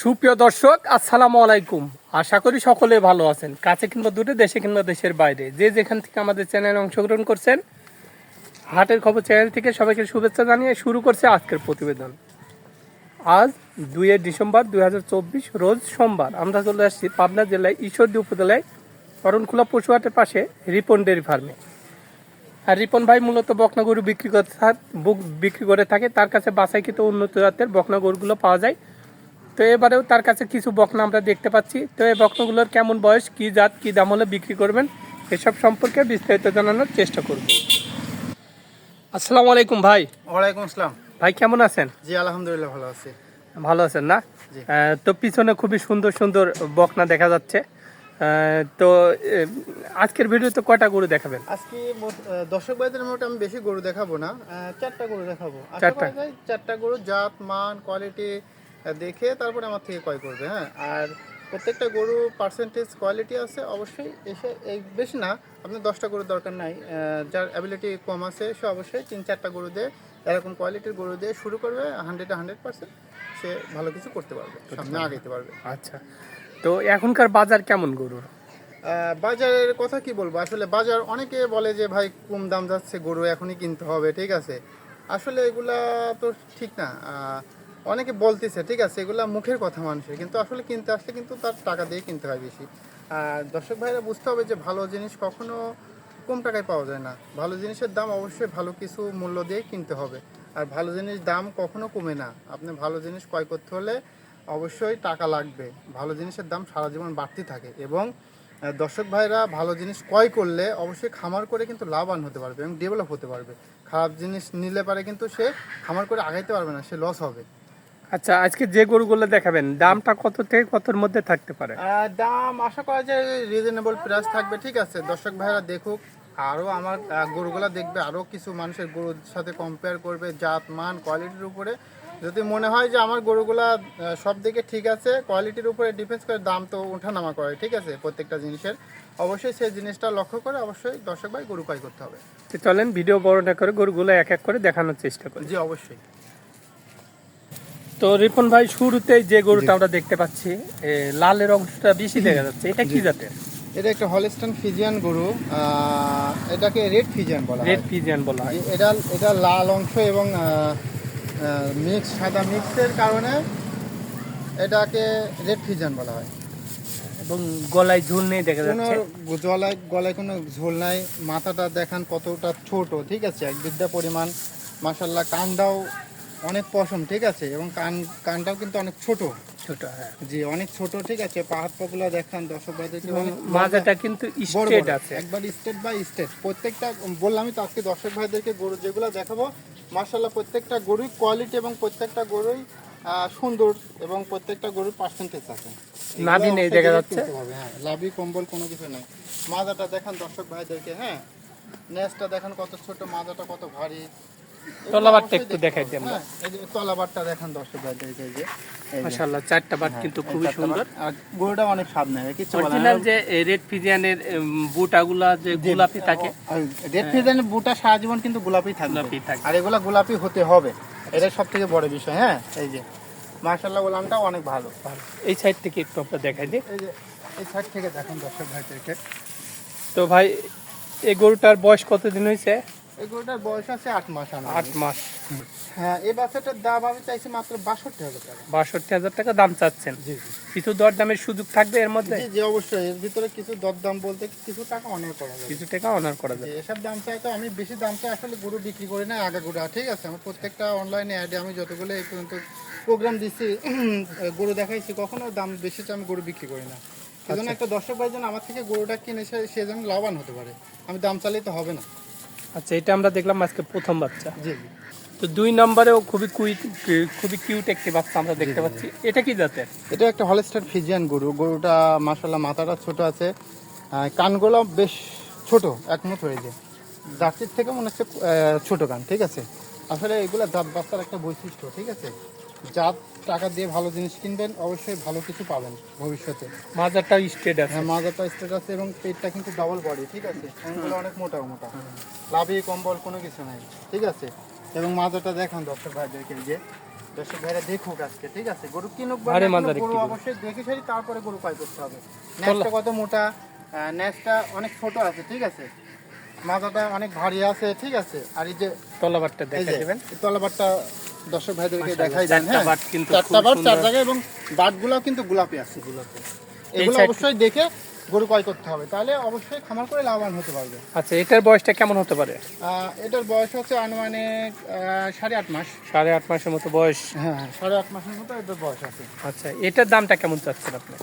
সুপ্রিয় দর্শক, আসসালামু আলাইকুম। আশা করি সকলে ভালো আছেন। কাছে কিংবা দূরে, দেশে কিংবা দেশের বাইরে। যে যেখান থেকে আমাদের চ্যানেলে অংশগ্রহণ করছেন, হাটের খবর চ্যানেল থেকে সবাইকে শুভেচ্ছা জানিয়ে শুরু করছে আজকের প্রতিবেদন। আজ দুইয়ে ডিসেম্বর দুই হাজার চব্বিশ, রোজ সোমবার। আমরা চলে আসছি পাবনা জেলায় ঈশ্বরদী উপজেলায় অরণখোলা পশুহাটের পাশে রিপন ডেয়ারি ফার্মে। আর রিপন ভাই মূলত বকনা গরু বিক্রি করে থাক- বুক- বিক্রি করে থাকে। তার কাছে বাছাইকৃত উন্নত জাতের বকনা গরুগুলো পাওয়া যায়। তো এবারেও তার কাছে কিছু বকনা আমরা দেখতে পাচ্ছি। তো এই বকনাগুলোর কেমন বয়স কি জাত কি দাম হলে বিক্রি করবেন এসব সম্পর্কে বিস্তারিত জানানোর চেষ্টা করব। আসসালামু আলাইকুম ভাই। ওয়ালাইকুম আসসালাম। ভাই কেমন আছেন? জি আলহামদুলিল্লাহ ভালো আছি। ভালো আছেন না? তো পিছনে খুবই সুন্দর সুন্দর বকনা দেখা যাচ্ছে। তো আজকের ভিডিওতে কটা গরু দেখাবেন? আজকে দর্শক ভাইদের মোটে আমি বেশি গরু দেখাবো না। চারটা গরু দেখাবো। চারটা? চারটা গরু জাত মান কোয়ালিটি দেখে তারপরে আমার থেকে ক্রয় করবে হ্যাঁ। আর প্রত্যেকটা গরু পার্সেন্টেজ কোয়ালিটি আছে অবশ্যই এসে এই বেশি না আপনার দশটা গরুর দরকার নাই। যার অ্যাবিলিটি কম আছে সে অবশ্যই তিন চারটা গরু দিয়ে এরকম কোয়ালিটির গরু দিয়ে শুরু করবে হান্ড্রেড হান্ড্রেড পার্সেন্ট সে ভালো কিছু করতে পারবে সামনে আগাইতে পারবে। আচ্ছা। তো এখনকার বাজার কেমন গরুর? বাজারের কথা কি বলব? আসলে বাজার অনেকে বলে যে, ভাই, কম দাম যাচ্ছে, গরু এখনই কিনতে হবে। ঠিক আছে? আসলে এগুলা তো ঠিক না। অনেকে বলতেছে, ঠিক আছে, এগুলা মুখের কথা মানুষের। কিন্তু আসলে কিনতে আসলে কিন্তু তার টাকা দিয়ে কিনতে হয় বেশি। আর দর্শক ভাইরা, বুঝতে হবে যে, ভালো জিনিস কখনো কম টাকায় পাওয়া যায় না। ভালো জিনিসের দাম অবশ্যই ভালো কিছু মূল্য দিয়ে কিনতে হবে। আর ভালো জিনিস দাম কখনো কমে না। আপনি ভালো জিনিস ক্রয় করতে হলে অবশ্যই টাকা লাগবে। ভালো জিনিসের দাম সারা জীবন বাড়তি থাকে এবং দর্শক ভাইরা ভালো জিনিস ক্রয় করলে অবশ্যই খামার করে কিন্তু লাভবান হতে পারবে এবং ডেভেলপ হতে পারবে। খারাপ জিনিস নিলে পারে কিন্তু সে খামার করে আগাইতে পারবে না সে লস হবে। আচ্ছা আজকে যে গরুগুলো দেখাবেন দামটা কত থেকে কতর মধ্যে থাকতে পারে? দাম আশা করা যায় রিজনেবল প্রাইস থাকবে ঠিক আছে। দর্শক ভাইরা দেখুক আরও আমার গরুগুলো দেখবে আরও কিছু মানুষের গরুর সাথে কম্পেয়ার করবে জাত মান কোয়ালিটির উপরে। যদি মনে হয় যে আমার গরুগুলা সব দিকে ঠিক আছে কোয়ালিটির উপরে ডিফেন্স করে দাম তো ওঠানামা করে ঠিক আছে প্রত্যেকটা জিনিসের। অবশ্যই সেই জিনিসটা লক্ষ্য করে অবশ্যই দর্শক ভাই গরু ক্রয় করতে হবে। তো চলেন ভিডিও বড়টা করে গরুগুলো এক এক করে দেখানোর চেষ্টা করি। জি অবশ্যই। তো রিপন ভাই শুরুতেই যে গরুটা আমরা দেখতে পাচ্ছি লালের অংশটা বেশি দেখা যাচ্ছে। এটা কি জাতের? এটা একটা হলিস্টান ফিজিয়ান গরু এটাকে রেড ফিজিয়ান বলা হয়। রেড ফিজিয়ান বলা হয়। এটা এটা লাল অংশ এবং মিক্স সাদা মিক্সের কারণে এটাকে রেড ফিজান বলা হয়। এবং গলায় ঝোল নেই দেখা যাচ্ছে। গলায় গলায় কোনো ঝোল নাই মাথাটা দেখান কতটা ছোট ঠিক আছে? এক বিদ্যা পরিমাণ মাসাল্লাহ কানটাও অনেক পশম ঠিক আছে? এবং কান কানটাও কিন্তু অনেক ছোট। ছোট হ্যাঁ। জি অনেক ছোট ঠিক আছে? পাহাড় পগুলো দেখান দর্শক মাজাটা কিন্তু বড়, আছে। একবার স্টেট বাই স্টেট প্রত্যেকটা বললামই তো আজকে দর্শক ভাইদেরকে গরু যেগুলো দেখাবো মার্শাল্লাহ প্রত্যেকটা গরুই কোয়ালিটি এবং প্রত্যেকটা গরুই সুন্দর এবং প্রত্যেকটা গরুর পার্সেন্টেজ আছে। লাভই নেই দেখা যাচ্ছে। হ্যাঁ। লাভি কম্বল কোনো কিছু নাই। মাজাটা দেখেন দর্শক ভাইদেরকে হ্যাঁ। নেসটা দেখেন কত ছোট মাজাটা কত ভারী। তলাবারটা একটু দেখাই হবে, দিই আমরা। হ্যাঁ, এই যে তলাবারটা দেখান দর্শক ভাইদেরকে যে মাশাআল্লাহ চারটা বাট হ্যাঁ, কিন্তু খুবই সুন্দর। আর গরুটা অনেক কিছু অরিজিনাল যে রেড বুটাগুলা যে গোলাপি থাকে। রেড ফিজানের বুটা সারা জীবন কিন্তু গোলাপি থাকবে। আর এগুলা গোলাপি হতে হবে। এটা সব থেকে বড় বিষয় হ্যাঁ এই যে। মার্শাল্লাহ গোলামটাও অনেক ভালো। এই সাইড থেকে একটু আমরা দেখাই দিই। এই যে এই সাইড থেকে দেখেন দর্শক ভাইদেরকে। তো ভাই এই গরুটার বয়স কতদিন হয়েছে? এই গরুটার বয়স আছে আট মাস। আট মাস। হ্যাঁ এই বাচ্চাটার দাম আমি চাইছি মাত্র বাষট্টি হাজার টাকা। বাষট্টি হাজার টাকা দাম চাচ্ছেন? জি কিছু দর দামের সুযোগ থাকবে এর মধ্যে? জি অবশ্যই। এর ভিতরে কিছু দরদাম বলতে কিছু টাকা অনেক করা যাবে। কিছু টাকা অনার করা যাবে। এসব দাম চাই তো আমি বেশি দাম চাই আসলে গরু বিক্রি করি না আগা গরু। ঠিক আছে আমি প্রত্যেকটা অনলাইনে অ্যাডে আমি যতগুলো এই পর্যন্ত প্রোগ্রাম দিচ্ছি গরু দেখাইছি কখনো দাম বেশি চাই আমি গরু বিক্রি করি না। সেজন্য একটা দর্শক ভাই যেন আমার থেকে গরুটা কিনে সে যেন লাভবান হতে পারে। আমি দাম চালিয়ে তো হবে না। আচ্ছা এটা আমরা দেখলাম আজকে প্রথম বাচ্চা। জি তো দুই নম্বরেও খুবই কুইট খুবই কিউট একটি বাচ্চা আমরা দেখতে পাচ্ছি। এটা কি জাতের? এটা একটা হলস্টার ফিজিয়ান গরু। গরুটা মাসাল্লাহ মাথাটা ছোট আছে। কানগুলো বেশ ছোট একমত হয়ে যায় দাঁতের থেকে মনে হচ্ছে ছোট কান ঠিক আছে? আসলে এগুলো দাঁত বাচ্চার একটা বৈশিষ্ট্য ঠিক আছে? জাত টাকা দিয়ে ভালো জিনিস কিনবেন অবশ্যই ভালো কিছু পাবেন ভবিষ্যতে। মাজারটা স্টেট আছে। হ্যাঁ মাজাটা স্টেট আছে এবং পেটটা কিন্তু ডবল বডি ঠিক আছে? এগুলো অনেক মোটা মোটা। লাভি কম্বল কোনো কিছু নাই ঠিক আছে? এবং মাজাটা দেখান দর্শক ভাইদেরকে যে দর্শক ভাইরা দেখুক আজকে ঠিক আছে? গরু কিনুক গরু অবশ্যই দেখে সারি তারপরে গরু ক্রয় করতে হবে। ন্যাসটা কত মোটা? ন্যাসটা অনেক ছোট আছে ঠিক আছে? মাজাটা অনেক ভারী আছে ঠিক আছে? আর এই যে তলাবারটা দেখে দেবেন। তলাবারটা দর্শক ভাইদেরকে দেখাই দেন চারটা হ্যাঁ। চারটা বার বাট চার। জায়গায় এবং বাটগুলোও কিন্তু গোলাপি আছে। গোলাপি। এগুলো অবশ্যই দেখে গরু ক্রয় করতে হবে। তাহলে অবশ্যই খামার করে লাভবান হতে পারবে। আচ্ছা এটার বয়সটা কেমন হতে পারে? এটার বয়স হচ্ছে আনুমানিক সাড়ে আট মাস। সাড়ে আট মাসের মতো বয়স। হ্যাঁ সাড়ে আট মাসের মতো এটার বয়স আছে। আচ্ছা এটার দামটা কেমন চাচ্ছেন আপনি?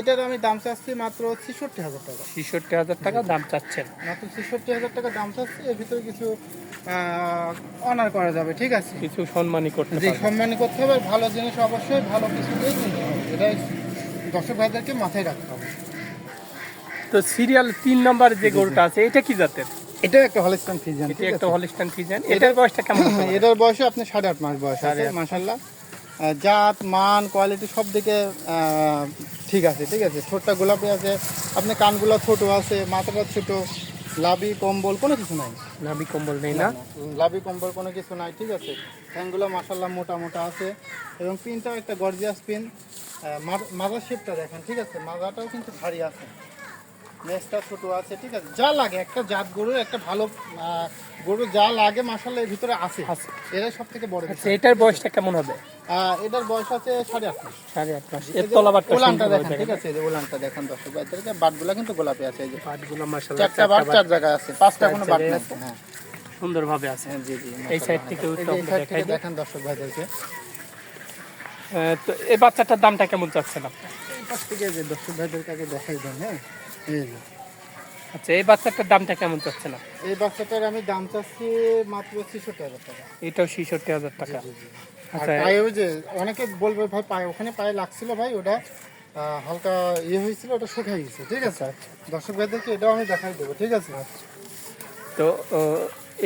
এটার আমি দাম চাচ্ছি মাত্র ছেষট্টি হাজার টাকা। ছেষট্টি হাজার টাকা দাম চাচ্ছেন। মাত্র ছেষট্টি হাজার টাকা দাম চাচ্ছি এর ভিতরে কিছু অনার করা যাবে ঠিক আছে? কিছু সম্মানই করতে পারবেন। সম্মানী করতে হবে ভালো জিনিস অবশ্যই ভালো কিছু দিয়ে কিনতে হবে। এটাই দর্শক ভাইদেরকে মাথায় রাখতে হবে। তো সিরিয়াল তিন নম্বর যে গরুটা আছে এটা কি জাতের? এটা একটা হলিস্টান ফিজিয়ান এটা একটা হলিস্টান ফিজেন এটার বয়সটা কেমন এটার বয়সে আপনি সাড়ে আট মাস বয়স আছে আট। জাত মান কোয়ালিটি সব দিকে ঠিক আছে ঠিক আছে। ঠোঁটটা গোলাপি আছে আপনি কানগুলো ছোট আছে মাথাটা ছোট লাভি কম্বল কোনো কিছু নাই। নাভি কম্বল নেই না? লাভি কম্বল কোনো কিছু নাই ঠিক আছে। ফ্যানগুলো মাসাল্লাহ মোটা মোটা আছে এবং পিনটাও একটা গর্জিয়াস পিন মাজার শেপটা দেখেন ঠিক আছে মাজাটাও কিন্তু ভারী আছে। মেসটা ছোট আছে ঠিক আছে? যা লাগে একটা জাত গরুর একটা ভালো গরু যা লাগে মাসাল্লাহ এর ভিতরে আছে। এটাই সব থেকে বড় আচ্ছা এটার বয়সটা কেমন হবে? এটার বয়স আছে সাড়ে আট মাস। সাড়ে আট মাস। এর যে তলাবারটা উলানটা দেখেন ঠিক আছে? এই যে উলানটা দেখেন দর্শক ভাইদেরকে বাটগুলা কিন্তু গোলাপি আছে এই যে। পাটগুলো মাশাআল্লাহ চারটা বাট চার জায়গায় আছে পাঁচটা কোনো বাট নাই। হ্যাঁ। সুন্দর ভাবে আছে। হ্যাঁ, জি জি এই সাইড থেকে দেখাই দেখেন দর্শক ভাইদেরকে আহ, তো এই বাচ্চাটার দামটা কেমন চাচ্ছেন আপনি? এই পাশ থেকে যে দর্শক ভাইদেরকে আগে দেখাই দেন হ্যাঁ। আচ্ছা এই বাচ্চাটার দামটা কেমন চাচ্ছেন এই বাচ্চাটার আমি দাম চাচ্ছি মাত্র ছেষট্টি হাজার টাকা। এটাও ছেষট্টি হাজার টাকা। আচ্ছা পায়ে ওই যে অনেকে বলবে ভাই পায়ে ওখানে পায়ে লাগছিল ভাই ওটা হালকা ইয়ে হয়েছিল ওটা শুকিয়ে গেছে। ঠিক আছে? আচ্ছা, দর্শক ভাইদেরকে এটাও আমি দেখাই দেবো। ঠিক আছে? তো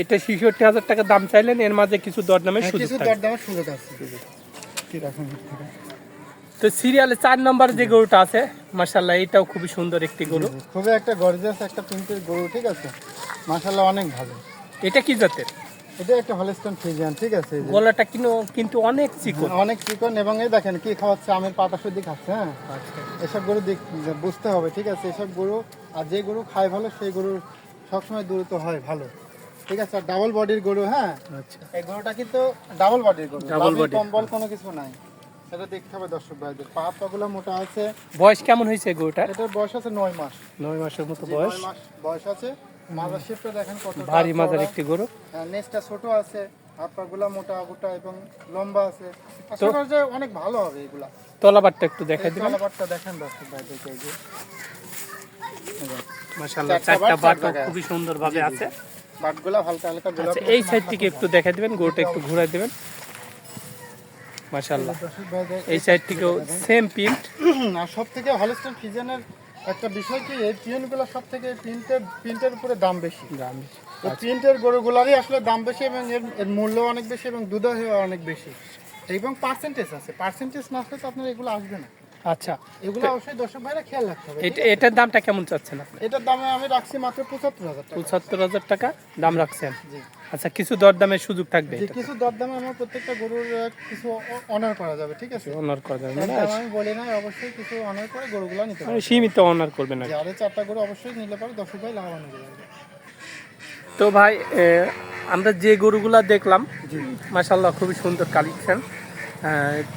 এটা ছেষট্টি হাজার টাকা দাম চাইলেন এর মাঝে কিছু দরদামের হ্যাঁ, সুযোগ কিছু দরদামের সুযোগ আছে। ঠিক আছে তো সিরিয়ালে চার নম্বর যে গরুটা আছে মার্শাল্লাহ এটাও খুবই সুন্দর একটি গরু। খুবই একটা গর্জিয়াস একটা প্রিন্টের গরু ঠিক আছে? মাশাল্লাহ অনেক ভালো। এটা কি জাতের? এটা একটা হলিস্টন ফিজিয়ান ঠিক আছে? গলাটা কিন্তু কিন্তু অনেক চিকন। অনেক চিকন এবং এই দেখেন কি খাওয়াচ্ছে আমের পাতা শুদ্ধি খাচ্ছে হ্যাঁ? আচ্ছা। এসব গরু বুঝতে হবে ঠিক আছে? এসব গরু আর যে গরু খায় ভালো সেই গরু সবসময় দূরত্ব হয় ভালো। ঠিক আছে? আর ডাবল বডির গরু হ্যাঁ? আচ্ছা। এই গরুটা কিন্তু ডাবল বডির গরু ডাবল বডি কম্বল কোনো কিছু নাই। এটা দেখতে হবে দর্শক ভাইদের। পা পাগুলো মোটা আছে। বয়স কেমন হয়েছে গরুটার এটার বয়স আছে নয় মাস। নয় মাসের মতো বয়স। মাস বয়স আছে। মাজার শেপটা দেখেন কত ভারী মাজার একটি গরু। নেসটা ছোট আছে হাত পাগুলা মোটা গোটা এবং লম্বা আছে। আশা করি যে অনেক ভালো হবে এগুলা। তলাবারটা একটু দেখাই এই দিবেন। তলাবারটা দেখেন দর্শক ভাইদেরকে এই যে। মাশাআল্লাহ চারটা চারটা বাট, খুবই সুন্দর ভাবে আছে। বাটগুলা হালকা হালকা আচ্ছা এই সাইড থেকে একটু দেখাই দিবেন গরুটা একটু ঘুরাই দিবেন। মাশাআল্লাহ। এই সাইড থেকেও সেম প্রিন্ট আর সব থেকে হলিস্টন ফিজেনের একটা বিষয় কি এই পিনগুলো সব থেকে প্রিন্টের প্রিন্টের উপরে দাম বেশি। এই প্রিন্টের গরুগুলারই আসলে দাম বেশি এবং এর এর মূল্য অনেক বেশি এবং দুধও অনেক বেশি। এবং পার্সেন্টেজ আছে। পার্সেন্টেজ না আসলে তো আপনার এগুলো আসবে না। আচ্ছা। এগুলো অবশ্যই দর্শক ভাইরা খেয়াল রাখতে হবে। এটা এটার দামটা কেমন চাচ্ছেন আপনি? এটার দামে আমি রাখছি মাত্র পঁচাত্তর হাজার টাকা। পঁচাত্তর হাজার টাকা দাম রাখছেন? আচ্ছা কিছু দরদামের সুযোগ থাকবে কিছু দরদামে আমার প্রত্যেকটা গরুর কিছু অনার করা যাবে ঠিক আছে? অনার করা যাবে না আমি বলি না অবশ্যই কিছু অনার করে গরুগুলো নিতে মানে পারবে সীমিত অনার করবেন আর কি। যাদের চারটা গরু অবশ্যই নিলে পারে দর্শক ভাই লাভবান হয়ে যাবে। তো ভাই আমরা যে গরুগুলা দেখলাম মাসাল্লাহ খুবই সুন্দর কালেকশন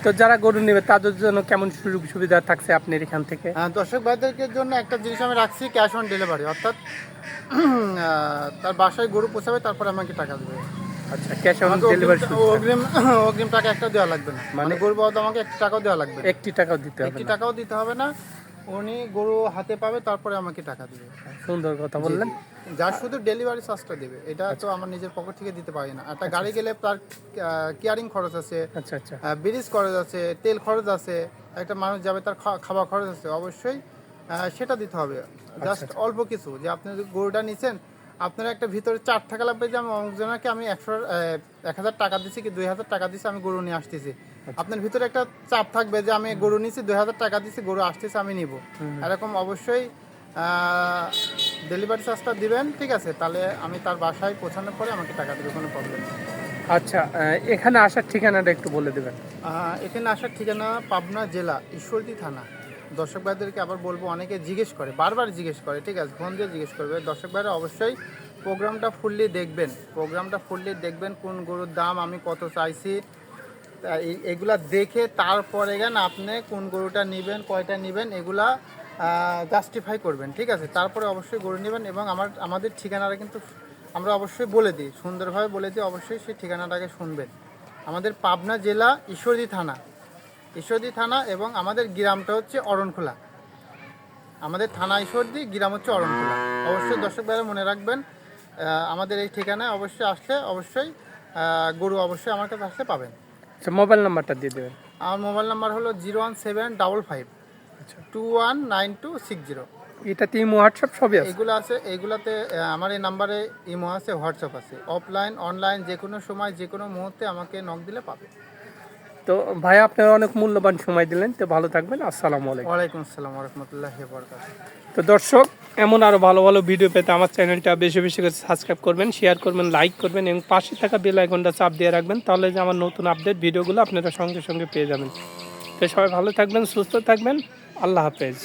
তো যারা গরু নেবে তাদের জন্য কেমন সুযোগ সুবিধা থাকছে আপনার এখান থেকে? হ্যাঁ দর্শক ভাইদেরকে জন্য একটা জিনিস আমি রাখছি ক্যাশ অন ডেলিভারি অর্থাৎ তার বাসায় গরু পোষাবে তারপরে আমাকে টাকা দেবে। আচ্ছা ক্যাশ অন ডেলিভারি অগ্রিম- অগ্রিম অগ্রিম টাকা একটা দেওয়া লাগবে না। মানে গরু বাবদ আমাকে একটি টাকাও দেওয়া লাগবে একটি টাকাও দিতে হবে একটি টাকাও দিতে হবে না। উনি গরু হাতে পাবে তারপরে আমাকে টাকা দিবে। সুন্দর কথা বললেন। যার শুধু ডেলিভারি চার্জটা দেবে। এটা তো আমার নিজের পকেট থেকে দিতে পারি না। একটা গাড়ি গেলে তার কেয়ারিং খরচ আছে আচ্ছা আচ্ছা। ব্রিজ খরচ আছে তেল খরচ আছে একটা মানুষ যাবে তার খাওয়া খরচ আছে অবশ্যই সেটা দিতে হবে। জাস্ট অল্প কিছু যে আপনি যদি গরুটা নিছেন আপনার একটা ভিতরে চার থাকা লাগবে যে আমি অনেকজনকে আমি একশো এক হাজার টাকা দিছি কি দুই হাজার টাকা দিছি আমি গরু নিয়ে আসতেছি। আপনার ভিতরে একটা চাপ থাকবে যে আমি গরু নিছি দুই হাজার টাকা দিছি গরু আসতেছে আমি নিব। এরকম অবশ্যই ডেলিভারি চার্জটা দিবেন ঠিক আছে? তাহলে আমি তার বাসায় পৌঁছানোর পরে আমাকে টাকা দেবে কোনো প্রবলেম নেই। আচ্ছা এখানে আসার ঠিকানাটা একটু বলে দেবেন। এখানে আসার ঠিকানা পাবনা জেলা ঈশ্বরদী থানা। দর্শক ভাইদেরকে আবার বলব অনেকে জিজ্ঞেস করে বারবার জিজ্ঞেস করে ঠিক আছে? ফোন দিয়ে জিজ্ঞেস করবে। দর্শক ভাইরা অবশ্যই প্রোগ্রামটা ফুললি দেখবেন। প্রোগ্রামটা ফুললি দেখবেন কোন গরুর দাম আমি কত চাইছি। এগুলা দেখে তারপরে গেন আপনি কোন গরুটা নেবেন কয়টা নেবেন এগুলা জাস্টিফাই করবেন ঠিক আছে? তারপরে অবশ্যই গরু নেবেন এবং আমার আমাদের ঠিকানাটা কিন্তু আমরা অবশ্যই বলে দিই সুন্দরভাবে বলে দিই অবশ্যই সেই ঠিকানাটাকে শুনবেন। আমাদের পাবনা জেলা ঈশ্বরদী থানা ঈশ্বরদী থানা এবং আমাদের গ্রামটা হচ্ছে অরণখোলা। আমাদের থানা ঈশ্বরদী গ্রাম হচ্ছে অরণখোলা। অবশ্যই দর্শক ভাইরা মনে রাখবেন আমাদের এই ঠিকানায় অবশ্যই আসলে অবশ্যই গরু অবশ্যই আমার কাছে আসলে পাবেন। আচ্ছা মোবাইল নাম্বারটা দিয়ে দেবেন। আমার মোবাইল নাম্বার হলো zero one seven double five. আচ্ছা two one nine two six zero এটাতে ইমো হোয়াটসঅ্যাপ সবই আছে। এগুলো আছে এইগুলাতে আহ, আমার এই নাম্বারে ইমো আছে হোয়াটসঅ্যাপ আছে। অফলাইন অনলাইন যে কোনো সময় যে কোনো মুহূর্তে আমাকে নক দিলে পাবে। তো ভাই আপনারা অনেক মূল্যবান সময় দিলেন তো ভালো থাকবেন আসসালামু আলাইকুম। ওয়ালাইকুম আসসালাম রহমতুল্লাহ তো দর্শক এমন আরও ভালো ভালো ভিডিও পেতে আমার চ্যানেলটা বেশি বেশি করে সাবস্ক্রাইব করবেন শেয়ার করবেন লাইক করবেন এবং পাশে থাকা বেল আইকনটা চাপ দিয়ে রাখবেন তাহলে যে আমার নতুন আপডেট ভিডিওগুলো আপনারা সঙ্গে সঙ্গে পেয়ে যাবেন। তো সবাই ভালো থাকবেন সুস্থ থাকবেন। আল্লাহ হাফেজ